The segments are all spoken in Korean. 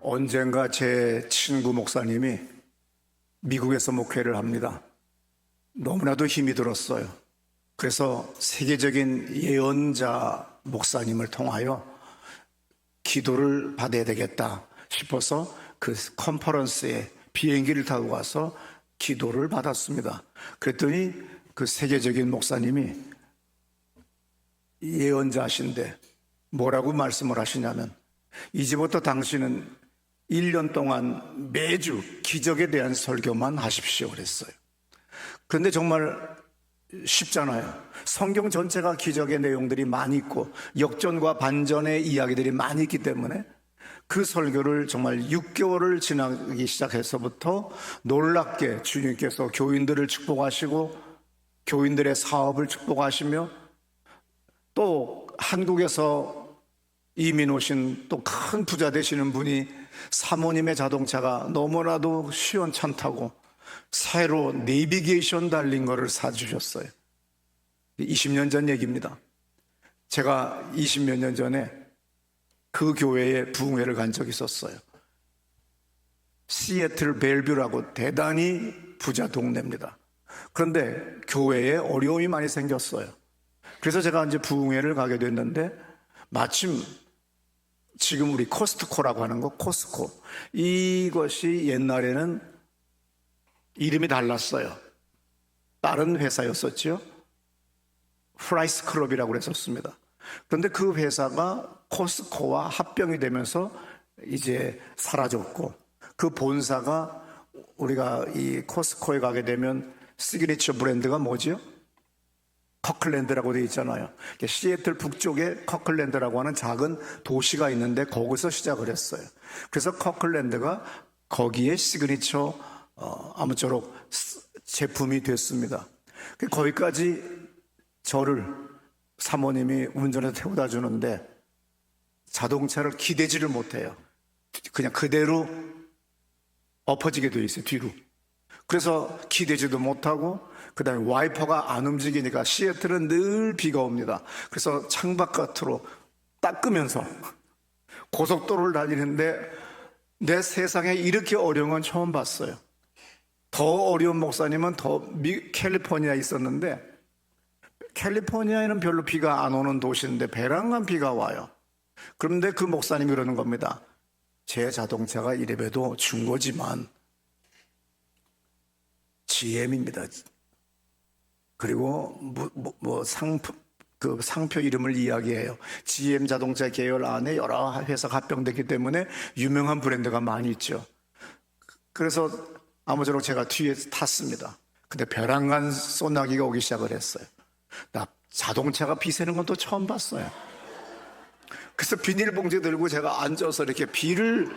언젠가 제 친구 목사님이 미국에서 목회를 합니다. 너무나도 힘이 들었어요. 그래서 세계적인 예언자 목사님을 통하여 기도를 받아야 되겠다 싶어서 그 컨퍼런스에 비행기를 타고 가서 기도를 받았습니다. 그랬더니 그 세계적인 목사님이 예언자신데 뭐라고 말씀을 하시냐면 이제부터 당신은 1년 동안 매주 기적에 대한 설교만 하십시오 그랬어요. 그런데 정말 쉽잖아요. 성경 전체가 기적의 내용들이 많이 있고 역전과 반전의 이야기들이 많이 있기 때문에 그 설교를 정말 6개월을 지나기 시작해서부터 놀랍게 주님께서 교인들을 축복하시고 교인들의 사업을 축복하시며 또 한국에서 이민 오신 또 큰 부자 되시는 분이 사모님의 자동차가 너무나도 시원찮다고 새로 내비게이션 달린 거를 사주셨어요. 20년 전 얘기입니다. 제가 20몇 년 전에 그 교회에 부흥회를 간 적이 있었어요. 시애틀 벨뷰라고 대단히 부자 동네입니다. 그런데 교회에 어려움이 많이 생겼어요. 그래서 제가 이제 부흥회를 가게 됐는데 마침 지금 우리 코스트코라고 하는 거 코스코 이것이 옛날에는 이름이 달랐어요. 다른 회사였었죠. 프라이스 클럽이라고 그랬었습니다. 그런데 그 회사가 코스코와 합병이 되면서 이제 사라졌고 그 본사가 우리가 이 코스코에 가게 되면 시그니처 브랜드가 뭐지요? 커클랜드라고 되어 있잖아요. 시애틀 북쪽에 커클랜드라고 하는 작은 도시가 있는데 거기서 시작을 했어요. 그래서 커클랜드가 거기에 시그니처 어, 아무쪼록 제품이 됐습니다. 그 거기까지 저를 사모님이 운전해서 태워다 주는데 자동차를 기대지를 못해요. 그냥 그대로 엎어지게 돼 있어요, 뒤로. 그래서 기대지도 못하고 그 다음에 와이퍼가 안 움직이니까 시애틀은 늘 비가 옵니다. 그래서 창밖 끝으로 닦으면서 고속도로를 달리는데 내 세상에 이렇게 어려운 건 처음 봤어요. 더 어려운 목사님은 더 미, 캘리포니아에 있었는데 캘리포니아에는 별로 비가 안 오는 도시인데 베란간 비가 와요. 그런데 그 목사님이 그러는 겁니다. 제 자동차가 이래봬도 중고지만 GM입니다. 그리고 뭐, 뭐, 뭐 상표 그 상표 이름을 이야기해요. GM 자동차 계열 안에 여러 회사가 합병됐기 때문에 유명한 브랜드가 많이 있죠. 그래서 아무쪼록 제가 뒤에 탔습니다. 근데 벼랑간 소나기가 오기 시작을 했어요. 나 자동차가 비새는 건 또 처음 봤어요. 그래서 비닐봉지 들고 제가 앉아서 이렇게 비를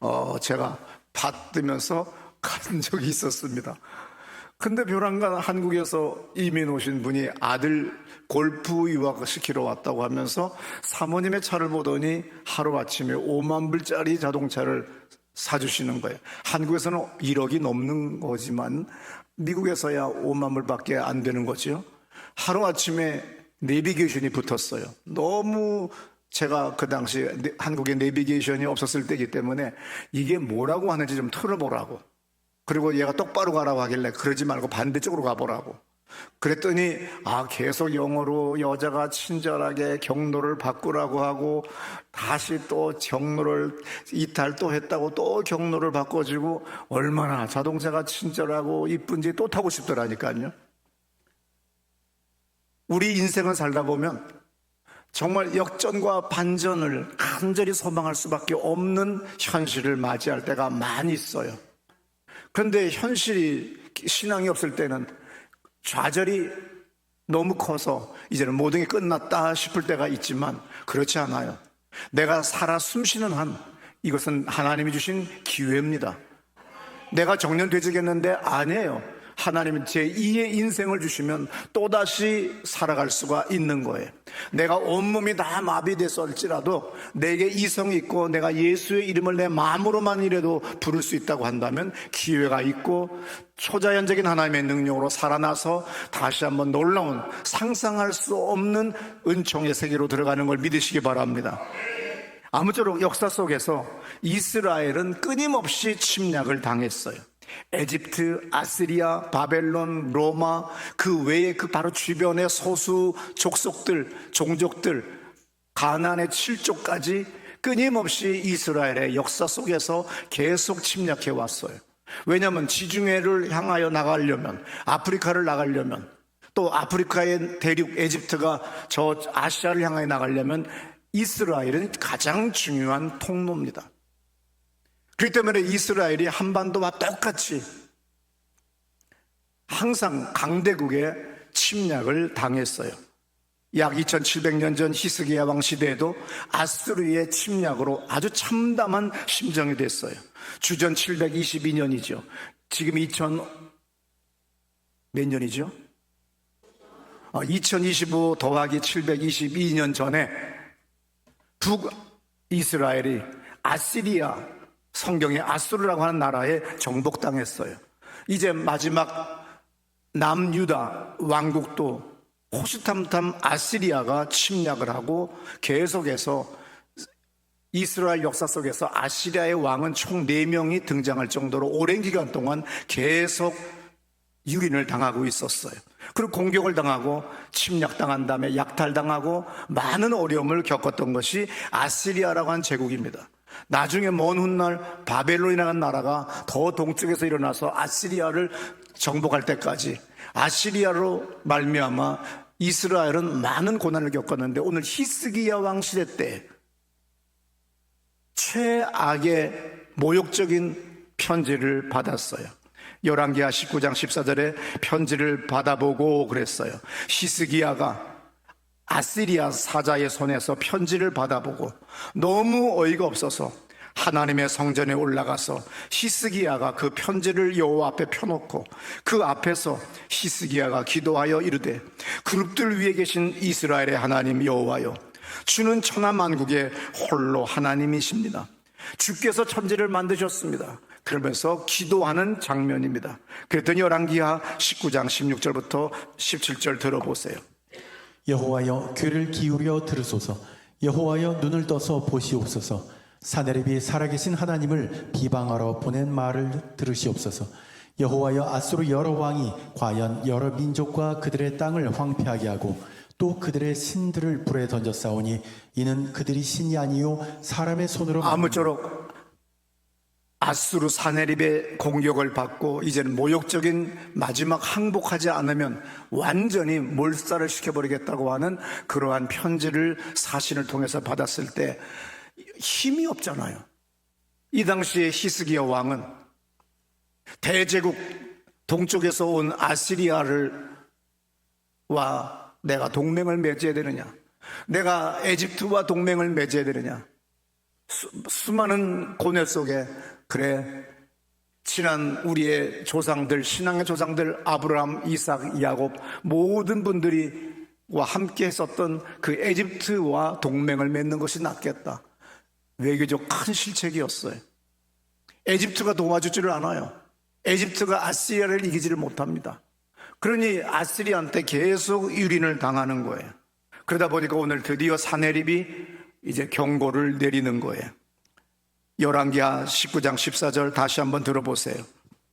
어 제가 받으면서 간 적이 있었습니다. 근데 벼랑간 한국에서 이민 오신 분이 아들 골프 유학시키러 왔다고 하면서 사모님의 차를 보더니 하루아침에 5만 불짜리 자동차를 사주시는 거예요. 한국에서는 1억이 넘는 거지만 미국에서야 5만 불밖에 안 되는 거죠. 하루아침에 내비게이션이 붙었어요. 너무 제가 그 당시 한국에 내비게이션이 없었을 때이기 때문에 이게 뭐라고 하는지 좀 틀어보라고. 그리고 얘가 똑바로 가라고 하길래 그러지 말고 반대쪽으로 가보라고. 그랬더니 아 계속 영어로 여자가 친절하게 경로를 바꾸라고 하고 다시 또 경로를 이탈 또 했다고 또 경로를 바꿔주고 얼마나 자동차가 친절하고 이쁜지 또 타고 싶더라니까요. 우리 인생을 살다 보면 정말 역전과 반전을 간절히 소망할 수밖에 없는 현실을 맞이할 때가 많이 있어요. 그런데 현실이 신앙이 없을 때는 좌절이 너무 커서 이제는 모든 게 끝났다 싶을 때가 있지만 그렇지 않아요. 내가 살아 숨쉬는 한 이것은 하나님이 주신 기회입니다. 내가 정년되지겠는데 아니에요. 하나님은 제 2의 인생을 주시면 또다시 살아갈 수가 있는 거예요. 내가 온몸이 다 마비됐을지라도 내게 이성이 있고 내가 예수의 이름을 내 마음으로만 이라도 부를 수 있다고 한다면 기회가 있고 초자연적인 하나님의 능력으로 살아나서 다시 한번 놀라운 상상할 수 없는 은총의 세계로 들어가는 걸 믿으시기 바랍니다. 아무쪼록 역사 속에서 이스라엘은 끊임없이 침략을 당했어요. 에집트, 아시리아, 바벨론, 로마, 그 외에 그 바로 주변의 소수 족속들, 종족들, 가난의 칠족까지 끊임없이 이스라엘의 역사 속에서 계속 침략해 왔어요. 왜냐하면 지중해를 향하여 나가려면, 아프리카를 나가려면, 또 아프리카의 대륙 에집트가 저 아시아를 향하여 나가려면 이스라엘은 가장 중요한 통로입니다. 그렇기 때문에 이스라엘이 한반도와 똑같이 항상 강대국의 침략을 당했어요. 약 2700년 전 히스기야 왕 시대에도 아스르의 침략으로 아주 참담한 심정이 됐어요. 주전 722년이죠. 지금 2000 몇 년이죠? 2025 더하기 722년 전에 북 이스라엘이 아시리아 성경의 아수르라고 하는 나라에 정복당했어요. 이제 마지막 남유다 왕국도 호시탐탐 아시리아가 침략을 하고 계속해서 이스라엘 역사 속에서 아시리아의 왕은 총 4명이 등장할 정도로 오랜 기간 동안 계속 유린을 당하고 있었어요. 그리고 공격을 당하고 침략당한 다음에 약탈당하고 많은 어려움을 겪었던 것이 아시리아라고 한 제국입니다. 나중에 먼 훗날 바벨론이라는 나라가 더 동쪽에서 일어나서 아시리아를 정복할 때까지 아시리아로 말미암아 이스라엘은 많은 고난을 겪었는데 오늘 히스기야 왕 시대 때 최악의 모욕적인 편지를 받았어요. 열왕기하 19장 14절에 편지를 받아보고 그랬어요. 히스기야가 아시리아 사자의 손에서 편지를 받아보고 너무 어이가 없어서 하나님의 성전에 올라가서 히스기야가 그 편지를 여호와 앞에 펴놓고 그 앞에서 히스기야가 기도하여 이르되 그룹들 위에 계신 이스라엘의 하나님 여호와여 주는 천하 만국의 홀로 하나님이십니다. 주께서 천지를 만드셨습니다. 그러면서 기도하는 장면입니다. 그랬더니 열왕기하 19장 16절부터 17절 들어보세요. 여호와여 귀를 기울여 들으소서. 여호와여 눈을 떠서 보시옵소서. 사내립이 살아계신 하나님을 비방하러 보낸 말을 들으시옵소서. 여호와여 아수르 여러 왕이 과연 여러 민족과 그들의 땅을 황폐하게 하고 또 그들의 신들을 불에 싸우니 이는 그들이 신이 아니요 사람의 손으로 아무쪼록 아수르 사내립의 공격을 받고 이제는 모욕적인 마지막 항복하지 않으면 완전히 몰살을 시켜버리겠다고 하는 그러한 편지를 사신을 통해서 받았을 때 힘이 없잖아요. 이 당시에 히스기야 왕은 대제국 동쪽에서 온 아시리아를 와 내가 동맹을 맺어야 되느냐? 내가 에집트와 동맹을 맺어야 되느냐? 수, 수많은 고뇌 속에 그래 친한 우리의 조상들 신앙의 조상들 아브라함, 이삭, 야곱 모든 분들이 와 함께 했었던 그 에집트와 동맹을 맺는 것이 낫겠다. 외교적 큰 실책이었어요. 에집트가 도와주지를 않아요. 에집트가 아시리아를 이기지를 못합니다. 그러니 아시리아한테 계속 유린을 당하는 거예요. 그러다 보니까 오늘 드디어 사내립이 이제 경고를 내리는 거예요. 열왕기하 19장 14절 다시 한번 들어보세요.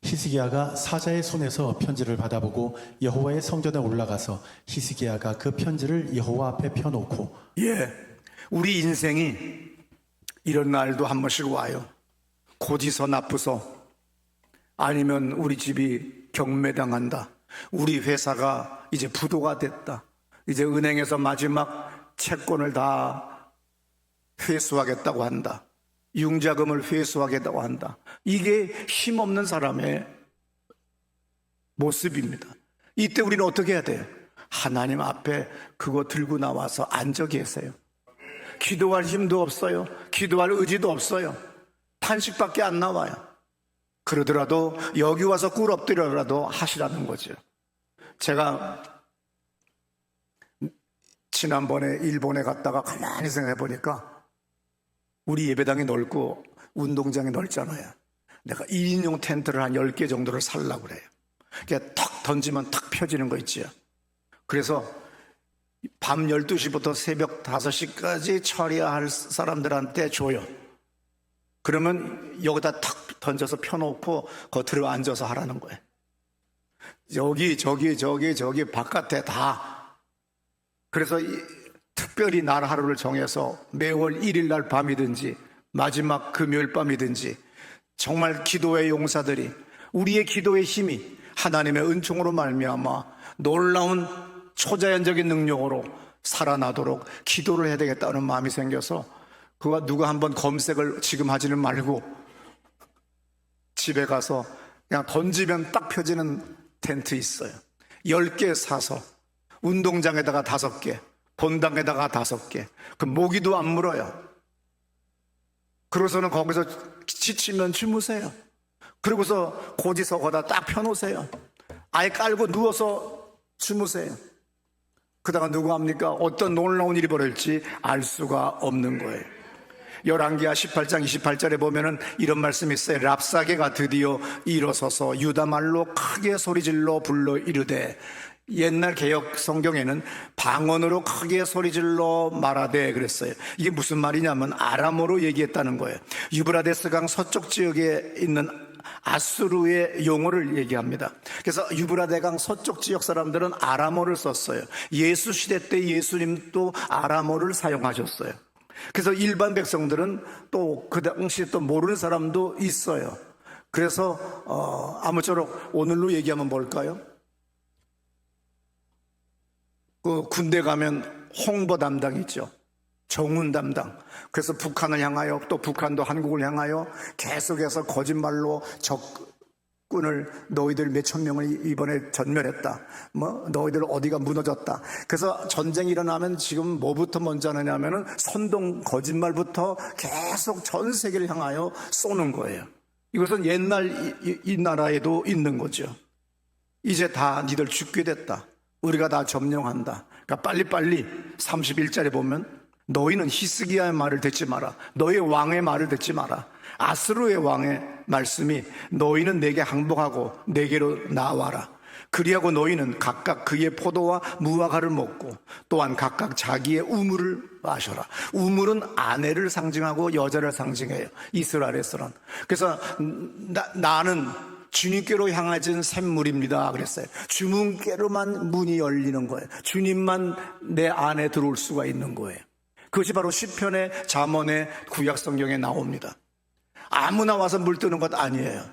히스기야가 사자의 손에서 편지를 받아보고 여호와의 성전에 올라가서 히스기야가 그 편지를 여호와 앞에 펴놓고 예. 우리 인생이 이런 날도 한 번씩 와요. 고지서 나쁘서 아니면 우리 집이 경매당한다. 우리 회사가 이제 부도가 됐다. 이제 은행에서 마지막 채권을 다 회수하겠다고 한다. 융자금을 회수하겠다고 한다. 이게 힘없는 사람의 모습입니다. 이때 우리는 어떻게 해야 돼요? 하나님 앞에 그거 들고 나와서 앉아 계세요. 기도할 힘도 없어요. 기도할 의지도 없어요. 탄식밖에 안 나와요. 그러더라도 여기 와서 꿀 엎드려라도 하시라는 거죠. 제가 지난번에 일본에 갔다가 가만히 생각해 보니까 우리 예배당이 넓고 운동장이 넓잖아요. 내가 2인용 텐트를 한 10개 정도를 살라고 그래요. 그냥 탁 던지면 탁 펴지는 거 있지요. 그래서 밤 12시부터 새벽 5시까지 처리할 사람들한테 줘요. 그러면 여기다 탁 던져서 펴놓고 겉으로 앉아서 하라는 거예요. 여기, 저기, 저기, 저기, 바깥에 다. 그래서 이, 특별히 날 하루를 정해서 매월 1일 날 밤이든지 마지막 금요일 밤이든지 정말 기도의 용사들이 우리의 기도의 힘이 하나님의 은총으로 말미암아 놀라운 초자연적인 능력으로 살아나도록 기도를 해야 되겠다는 마음이 생겨서 그가 누가 한번 검색을 지금 하지는 말고 집에 가서 그냥 던지면 딱 펴지는 텐트 있어요. 10개 사서 운동장에다가 다섯 개, 본당에다가 다섯 개. 그 모기도 안 물어요. 그러고서는 거기서 지치면 주무세요. 그러고서 고지서 거다 딱 펴놓으세요. 아예 깔고 누워서 주무세요. 그다가 누가 합니까? 어떤 놀라운 일이 벌어질지 알 수가 없는 거예요. 열왕기하 18장 28절에 보면은 이런 말씀이 있어요. 랍사게가 드디어 일어서서 유다 말로 크게 소리질러 불러 이르되 옛날 개혁 성경에는 방언으로 크게 소리질러 말하되 그랬어요. 이게 무슨 말이냐면 아람어로 얘기했다는 거예요. 유브라데스 강 서쪽 지역에 있는 아수르의 용어를 얘기합니다. 그래서 유브라데강 서쪽 지역 사람들은 아람어를 썼어요. 예수 시대 때 예수님도 아람어를 사용하셨어요. 그래서 일반 백성들은 또 그 당시에 또 모르는 사람도 있어요. 그래서 어, 아무쪼록 오늘로 얘기하면 뭘까요? 그 군대 가면 홍보 담당 있죠. 정훈 담당. 그래서 북한을 향하여 또 북한도 한국을 향하여 계속해서 거짓말로 적군을 너희들 몇천 명을 이번에 전멸했다. 뭐 너희들 어디가 무너졌다. 그래서 전쟁이 일어나면 지금 뭐부터 먼저 하느냐면은 선동 거짓말부터 계속 전 세계를 향하여 쏘는 거예요. 이것은 옛날 이, 이- 이 나라에도 있는 거죠. 이제 다 니들 죽게 됐다. 우리가 다 점령한다. 그러니까 빨리빨리 31절에 보면 너희는 히스기야의 말을 듣지 마라. 너희 왕의 말을 듣지 마라. 아스루의 왕의 말씀이 너희는 내게 항복하고 내게로 나와라. 그리하고 너희는 각각 그의 포도와 무화과를 먹고 또한 각각 자기의 우물을 마셔라. 우물은 아내를 상징하고 여자를 상징해요. 이스라엘에서는. 그래서 나, 나는 주님께로 향해진 샘물입니다. 그랬어요. 주문께로만 문이 열리는 거예요. 주님만 내 안에 들어올 수가 있는 거예요. 그것이 바로 시편의 잠언의 구약 성경에 나옵니다. 아무나 와서 물 뜨는 것 아니에요.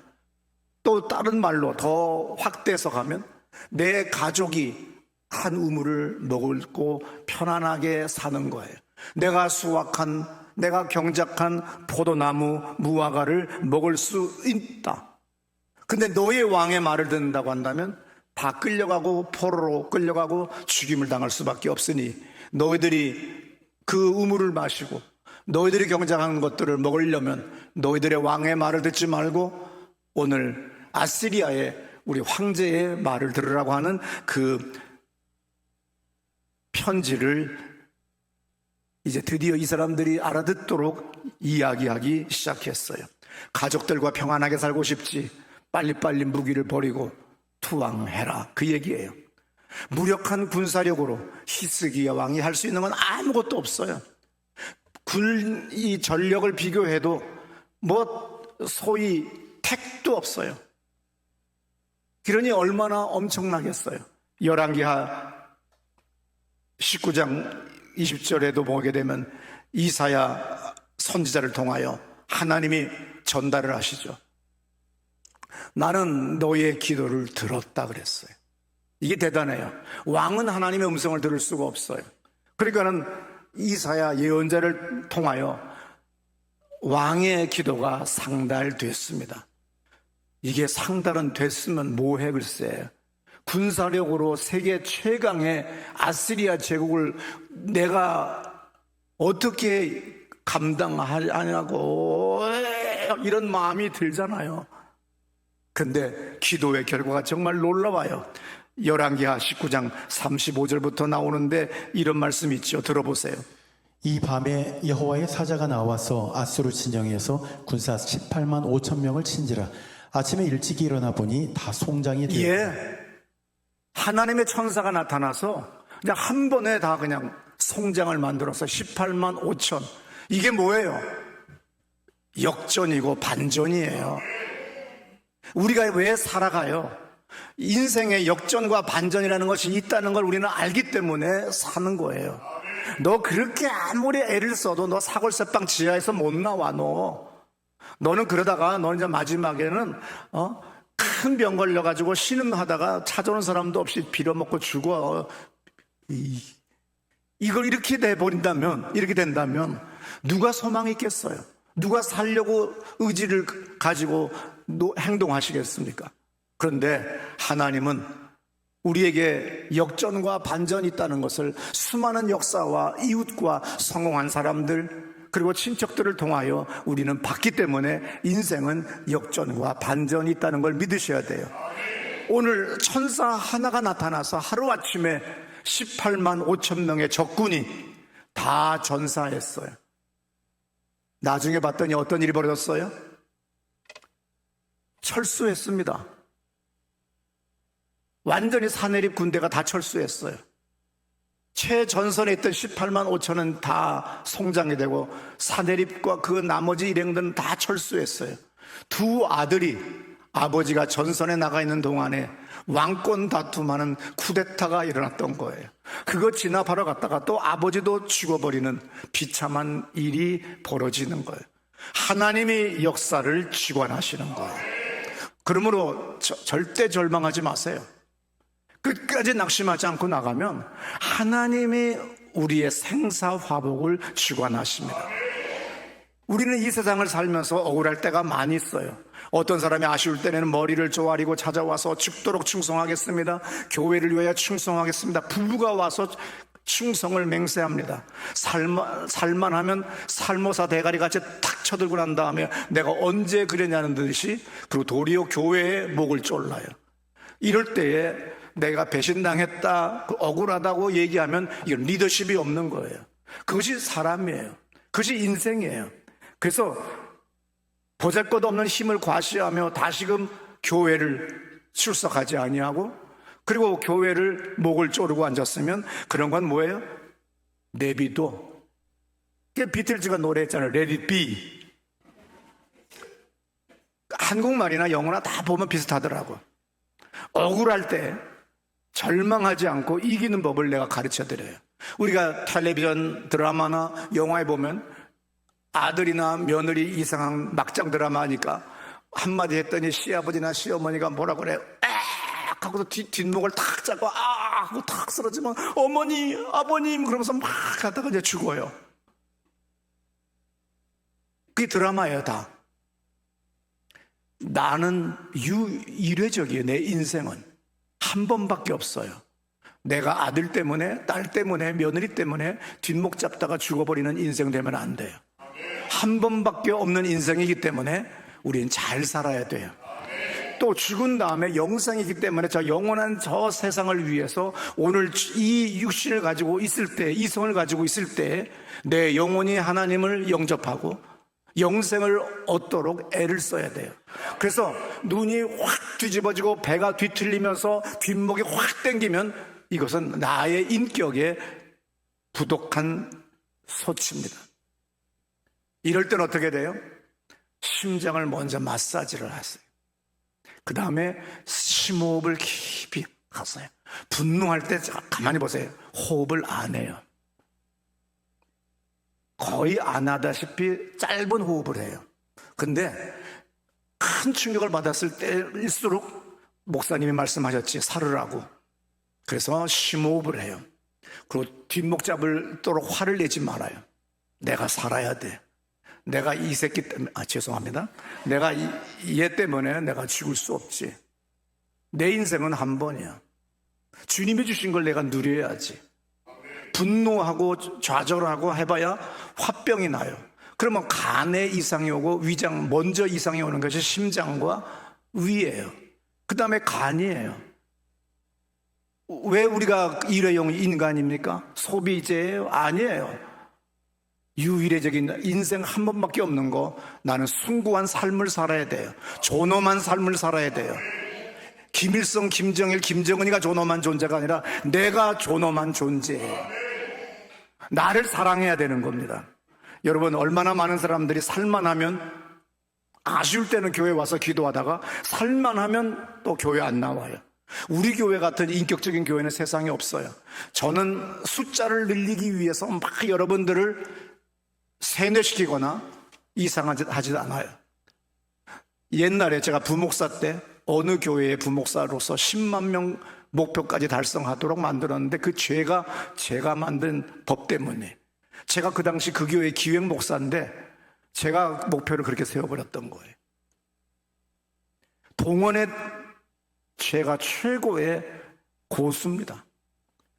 또 다른 말로 더 확대해서 가면 내 가족이 한 우물을 먹고 편안하게 사는 거예요. 내가 수확한 내가 경작한 포도나무 무화과를 먹을 수 있다. 근데 너의 왕의 말을 듣는다고 한다면 다 끌려가고 포로로 끌려가고 죽임을 당할 수밖에 없으니 너희들이 그 우물을 마시고 너희들이 경작하는 것들을 먹으려면 너희들의 왕의 말을 듣지 말고 오늘 아시리아의 우리 황제의 말을 들으라고 하는 그 편지를 이제 드디어 이 사람들이 알아듣도록 이야기하기 시작했어요. 가족들과 평안하게 살고 싶지. 빨리빨리 무기를 버리고 투항해라. 그 얘기예요. 무력한 군사력으로 히스기야 왕이 할 수 있는 건 아무것도 없어요. 군 이 전력을 비교해도 뭐 소위 택도 없어요. 그러니 얼마나 엄청나겠어요. 열왕기하 19장 20절에도 보게 되면 이사야 선지자를 통하여 하나님이 전달을 하시죠. 나는 너의 기도를 들었다 그랬어요. 이게 대단해요. 왕은 하나님의 음성을 들을 수가 없어요. 그러니까는 이사야 예언자를 통하여 왕의 기도가 상달됐습니다. 이게 상달은 됐으면 뭐해 글쎄. 군사력으로 세계 최강의 아시리아 제국을 내가 어떻게 감당하냐고 이런 마음이 들잖아요. 근데 기도의 결과가 정말 놀라워요. 열왕기하 19장 35절부터 나오는데 이런 말씀 있죠. 들어보세요. 이 밤에 여호와의 사자가 나와서 아수르 진영에서 군사 18만 5천 명을 친지라 아침에 일찍 일어나 보니 다 송장이 되었다. 예. 하나님의 천사가 나타나서 그냥 한 번에 다 그냥 송장을 만들어서 18만 5천. 이게 뭐예요? 역전이고 반전이에요. 우리가 왜 살아가요? 인생에 역전과 반전이라는 것이 있다는 걸 우리는 알기 때문에 사는 거예요. 너 그렇게 아무리 애를 써도 너 사골세빵 지하에서 못 나와, 너. 너는 그러다가 너는 이제 마지막에는, 어? 큰 병 걸려가지고 신음하다가 찾아오는 사람도 없이 빌어먹고 죽어. 이, 이걸 이렇게 돼버린다면, 이렇게 된다면, 누가 소망이 있겠어요? 누가 살려고 의지를 가지고 노- 행동하시겠습니까? 그런데 하나님은 우리에게 역전과 반전이 있다는 것을 수많은 역사와 이웃과 성공한 사람들 그리고 친척들을 통하여 우리는 봤기 때문에 인생은 역전과 반전이 있다는 걸 믿으셔야 돼요. 오늘 천사 하나가 나타나서 하루아침에 18만 5천 명의 적군이 다 전사했어요. 나중에 봤더니 어떤 일이 벌어졌어요? 철수했습니다. 완전히 사내립 군대가 다 철수했어요. 최전선에 있던 18만 5천은 다 송장이 되고 사내립과 그 나머지 일행들은 다 철수했어요. 두 아들이 아버지가 전선에 나가 있는 동안에 왕권 다툼하는 쿠데타가 일어났던 거예요. 그거 진압하러 갔다가 또 아버지도 죽어버리는 비참한 일이 벌어지는 거예요. 하나님이 역사를 주관하시는 거예요. 그러므로 저- 절대 절망하지 마세요. 끝까지 낙심하지 않고 나가면 하나님이 우리의 생사화복을 주관하십니다. 우리는 이 세상을 살면서 억울할 때가 많이 있어요. 어떤 사람이 아쉬울 때는 머리를 조아리고 찾아와서 죽도록 충성하겠습니다. 교회를 위하여 충성하겠습니다. 부부가 와서 충성을 맹세합니다. 살만, 살만하면 살모사 대가리 같이 탁 쳐들고 난 다음에 내가 언제 그랬냐는 듯이 그리고 도리어 교회의 목을 졸라요. 이럴 때에 내가 배신당했다, 그 억울하다고 얘기하면 이건 리더십이 없는 거예요. 그것이 사람이에요. 그것이 인생이에요. 그래서 보잘 것 없는 힘을 과시하며 다시금 교회를 출석하지 아니하고 그리고 교회를 목을 조르고 앉았으면 그런 건 뭐예요? 내비도. 그 비틀즈가 노래했잖아요. It be. 한국말이나 영어나 다 보면 비슷하더라고. 억울할 때 절망하지 않고 이기는 법을 내가 가르쳐 드려요. 우리가 텔레비전 드라마나 영화에 보면 아들이나 며느리 이상한 막장 드라마니까 한마디 했더니 시아버지나 시어머니가 뭐라 그래? 악! 하고서 뒷, 뒷목을 탁 잡고 아! 하고 탁 쓰러지면 어머니, 아버님 그러면서 막 하다가 이제 죽어요. 그게 드라마예요, 다. 나는 유일회적이에요, 내 인생은. 한 번밖에 없어요. 내가 아들 때문에, 딸 때문에, 며느리 때문에 뒷목 잡다가 죽어버리는 인생 되면 안 돼요. 한 번밖에 없는 인생이기 때문에 우리는 잘 살아야 돼요. 또 죽은 다음에 영생이기 때문에 저 영원한 저 세상을 위해서 오늘 이 육신을 가지고 있을 때, 이 성을 가지고 있을 때 내 영혼이 하나님을 영접하고 영생을 얻도록 애를 써야 돼요. 그래서 눈이 확 뒤집어지고 배가 뒤틀리면서 뒷목이 확 땡기면 이것은 나의 인격에 부독한 소치입니다. 이럴 땐 어떻게 돼요? 심장을 먼저 마사지를 하세요. 그 다음에 심호흡을 깊이 하세요. 분노할 때 가만히 보세요. 호흡을 안 해요. 거의 안 하다시피 짧은 호흡을 해요. 근데 큰 충격을 받았을 때일수록 목사님이 말씀하셨지, 살으라고. 그래서 심호흡을 해요. 그리고 뒷목 잡을도록 화를 내지 말아요. 내가 살아야 돼. 내가 이 새끼 때문에, 아, 죄송합니다. 내가 이, 얘 때문에 내가 죽을 수 없지. 내 인생은 한 번이야. 주님이 주신 걸 내가 누려야지. 분노하고 좌절하고 해봐야 화병이 나요. 그러면 간에 이상이 오고 위장, 먼저 이상이 오는 것이 심장과 위예요. 그 다음에 간이에요. 왜 우리가 일회용 인간입니까? 소비재예요? 아니에요. 유일해적인 인생 한 번밖에 없는 거 나는 숭고한 삶을 살아야 돼요. 존엄한 삶을 살아야 돼요. 김일성, 김정일, 김정은이가 존엄한 존재가 아니라 내가 존엄한 존재예요. 나를 사랑해야 되는 겁니다. 여러분, 얼마나 많은 사람들이 살만하면 아쉬울 때는 교회 와서 기도하다가 살만하면 또 교회 안 나와요. 우리 교회 같은 인격적인 교회는 세상에 없어요. 저는 숫자를 늘리기 위해서 막 여러분들을 세뇌시키거나 이상하지 하지 않아요. 옛날에 제가 부목사 때 어느 교회의 부목사로서 10만 명 목표까지 달성하도록 만들었는데 그 죄가 제가 만든 법 때문에 제가 그 당시 그 교회 기획 목사인데 제가 목표를 그렇게 세워버렸던 거예요. 동원의 제가 최고의 고수입니다.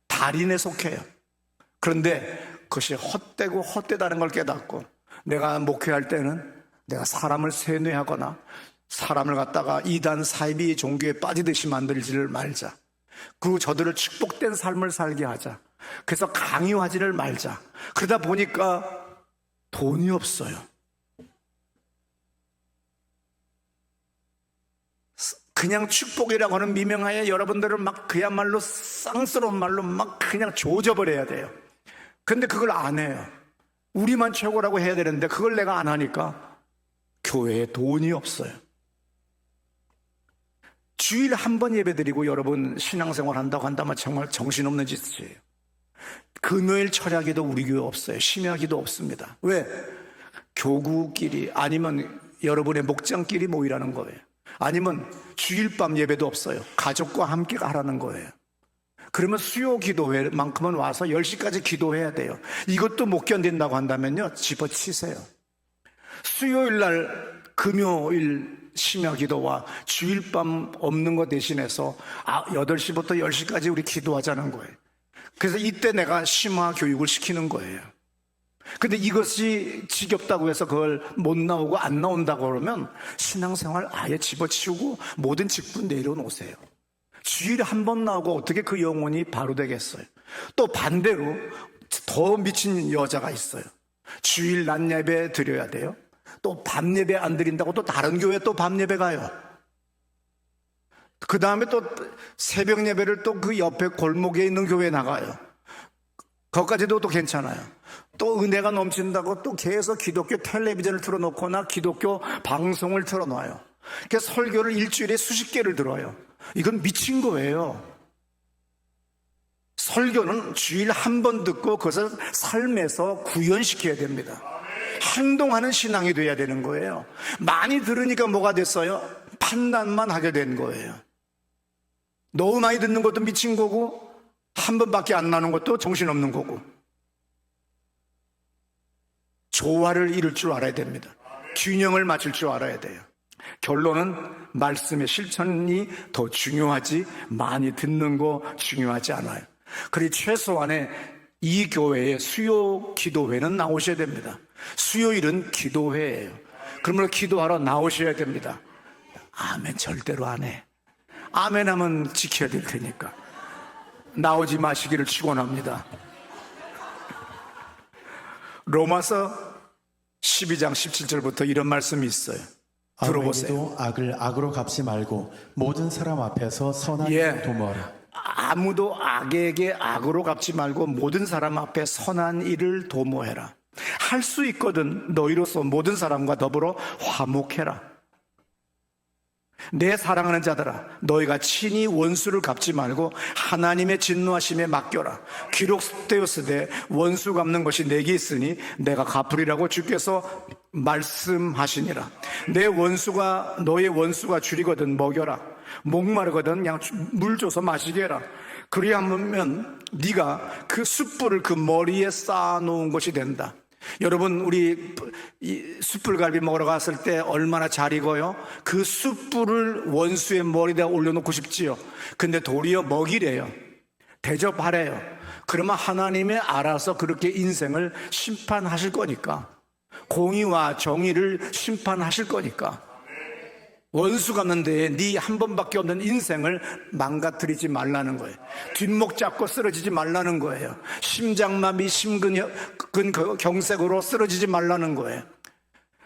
달인에 속해요. 그런데 그것이 헛되고 헛되다는 걸 깨닫고 내가 목회할 때는 내가 사람을 세뇌하거나 사람을 갖다가 이단 사이비 종교에 빠지듯이 만들지를 말자. 그리고 저들을 축복된 삶을 살게 하자. 그래서 강요하지를 말자. 그러다 보니까 돈이 없어요. 그냥 축복이라고 하는 미명하에 여러분들을 막 그야말로 쌍스러운 말로 막 그냥 조져버려야 돼요. 근데 그걸 안 해요. 우리만 최고라고 해야 되는데 그걸 내가 안 하니까 교회에 돈이 없어요. 주일 한 번 예배 드리고 여러분 신앙생활 한다고 한다면 정말 정신없는 짓이에요. 금요일 철야기도 우리 교회 없어요. 심야기도 없습니다. 왜? 교구끼리 아니면 여러분의 목장끼리 모이라는 거예요. 아니면 주일 밤 예배도 없어요. 가족과 함께 하라는 거예요. 그러면 수요 기도회만큼은 와서 10시까지 기도해야 돼요. 이것도 못 견딘다고 한다면요. 집어치세요. 수요일 날 금요일 심야 기도와 주일 밤 없는 거 대신해서 아, 8시부터 10시까지 우리 기도하자는 거예요. 그래서 이때 내가 심화 교육을 시키는 거예요. 근데 이것이 지겹다고 해서 그걸 못 나오고 안 나온다고 그러면 신앙생활 아예 집어치우고 모든 직분 내려놓으세요. 주일에 한번 나오고 어떻게 그 영혼이 바로 되겠어요? 또 반대로 더 미친 여자가 있어요. 주일 낮 예배 드려야 돼요. 또 밤 예배 안 드린다고 또 다른 교회 또 밤 예배 가요. 그 다음에 또 새벽 예배를 또 그 옆에 골목에 있는 교회 나가요. 거기까지도 또 괜찮아요. 또 은혜가 넘친다고 또 계속 기독교 텔레비전을 틀어놓거나 기독교 방송을 틀어놔요. 그 설교를 일주일에 수십 개를 들어요. 이건 미친 거예요. 설교는 주일 한 번 듣고 그것을 삶에서 구현시켜야 됩니다. 행동하는 신앙이 돼야 되는 거예요. 많이 들으니까 뭐가 됐어요? 판단만 하게 된 거예요. 너무 많이 듣는 것도 미친 거고, 한 번밖에 안 나는 것도 정신없는 거고. 조화를 이룰 줄 알아야 됩니다. 균형을 맞출 줄 알아야 돼요. 결론은 말씀의 실천이 더 중요하지 많이 듣는 거 중요하지 않아요. 그리 최소한의 이 교회의 수요 기도회는 나오셔야 됩니다. 수요일은 기도회예요. 그러면 기도하러 나오셔야 됩니다. 아멘 절대로 안 해. 아멘 하면 지켜야 될 테니까. 나오지 마시기를 축원합니다. 로마서 12장 17절부터 이런 말씀이 있어요. 들어보세요. 악을 악으로 갚지 말고 모든 사람 앞에서 선한 예. 일을 도모하라. 아무도 악에게 악으로 갚지 말고 모든 사람 앞에 선한 일을 도모해라. 할 수 있거든 너희로서 모든 사람과 더불어 화목해라. 내 사랑하는 자들아 너희가 친히 원수를 갚지 말고 하나님의 진노하심에 맡겨라. 기록되었으되 원수 갚는 것이 내게 있으니 내가 갚으리라고 주께서 말씀하시니라. 내 원수가 너의 원수가 줄이거든 먹여라. 목마르거든 그냥 물 줘서 마시게 해라. 그리하면 네가 그 숯불을 그 머리에 쌓아놓은 것이 된다 여러분 우리 이 숯불갈비 먹으러 갔을 때 얼마나 잘 익어요? 그 숯불을 원수의 머리에다 올려놓고 싶지요. 근데 도리어 먹이래요. 대접하래요. 그러면 하나님이 알아서 그렇게 인생을 심판하실 거니까 공의와 정의를 심판하실 거니까 원수 갚는 데에 네 한 번밖에 없는 인생을 망가뜨리지 말라는 거예요. 뒷목 잡고 쓰러지지 말라는 거예요. 심장마비, 심근 경색으로 쓰러지지 말라는 거예요.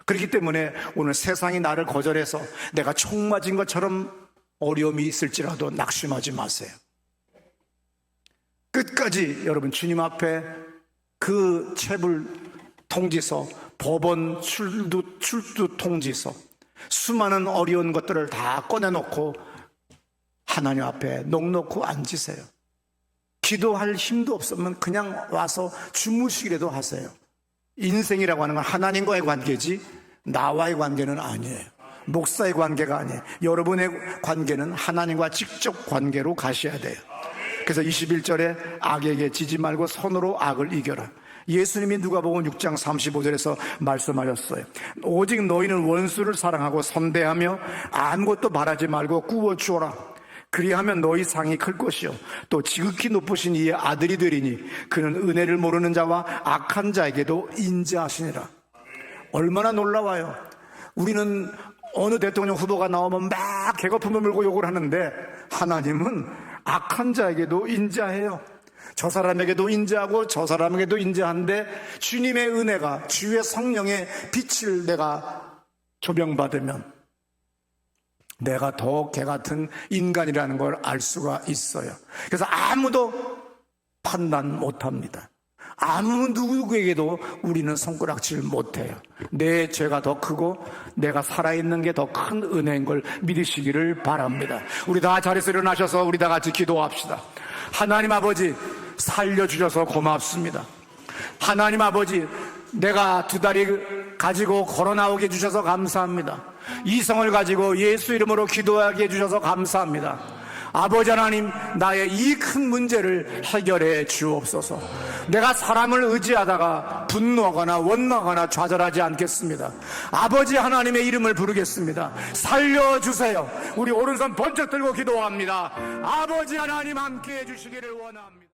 그렇기 때문에 오늘 세상이 나를 거절해서 내가 총 맞은 것처럼 어려움이 있을지라도 낙심하지 마세요. 끝까지 여러분 주님 앞에 그 체불 통지서, 법원 출두, 출두 통지서, 수많은 어려운 것들을 다 꺼내놓고 하나님 앞에 넉넉히 앉으세요. 기도할 힘도 없으면 그냥 와서 주무시기라도 하세요. 인생이라고 하는 건 하나님과의 관계지 나와의 관계는 아니에요. 목사의 관계가 아니에요. 여러분의 관계는 하나님과 직접 관계로 가셔야 돼요. 그래서 21절에 악에게 지지 말고 손으로 악을 이겨라. 예수님이 누가복음 6장 35절에서 말씀하셨어요. 오직 너희는 원수를 사랑하고 선대하며 아무것도 말하지 말고 구워 주어라. 그리하면 너희 상이 클 것이요 또 지극히 높으신 이의 아들이 되리니 그는 은혜를 모르는 자와 악한 자에게도 인자하시니라. 얼마나 놀라워요. 우리는 어느 대통령 후보가 나오면 막 개거품을 물고 욕을 하는데 하나님은 악한 자에게도 인자해요. 저 사람에게도 인자하고 저 사람에게도 인자한데 주님의 은혜가 주의 성령의 빛을 내가 조명받으면 내가 더 개 같은 인간이라는 걸 알 수가 있어요. 그래서 아무도 판단 못 합니다. 아무 누구에게도 우리는 손가락질 못해요. 내 죄가 더 크고 내가 살아있는 게 더 큰 은혜인 걸 믿으시기를 바랍니다. 우리 다 자리에서 일어나셔서 우리 다 같이 기도합시다. 하나님 아버지 살려주셔서 고맙습니다. 하나님 아버지 내가 두 다리 가지고 걸어 나오게 해주셔서 감사합니다. 이성을 가지고 예수 이름으로 기도하게 해주셔서 감사합니다. 아버지 하나님, 나의 이 큰 문제를 해결해 주옵소서. 내가 사람을 의지하다가 분노하거나 원망하거나 좌절하지 않겠습니다. 아버지 하나님의 이름을 부르겠습니다. 살려주세요. 우리 오른손 번쩍 들고 기도합니다. 아버지 하나님 함께 해주시기를 원합니다.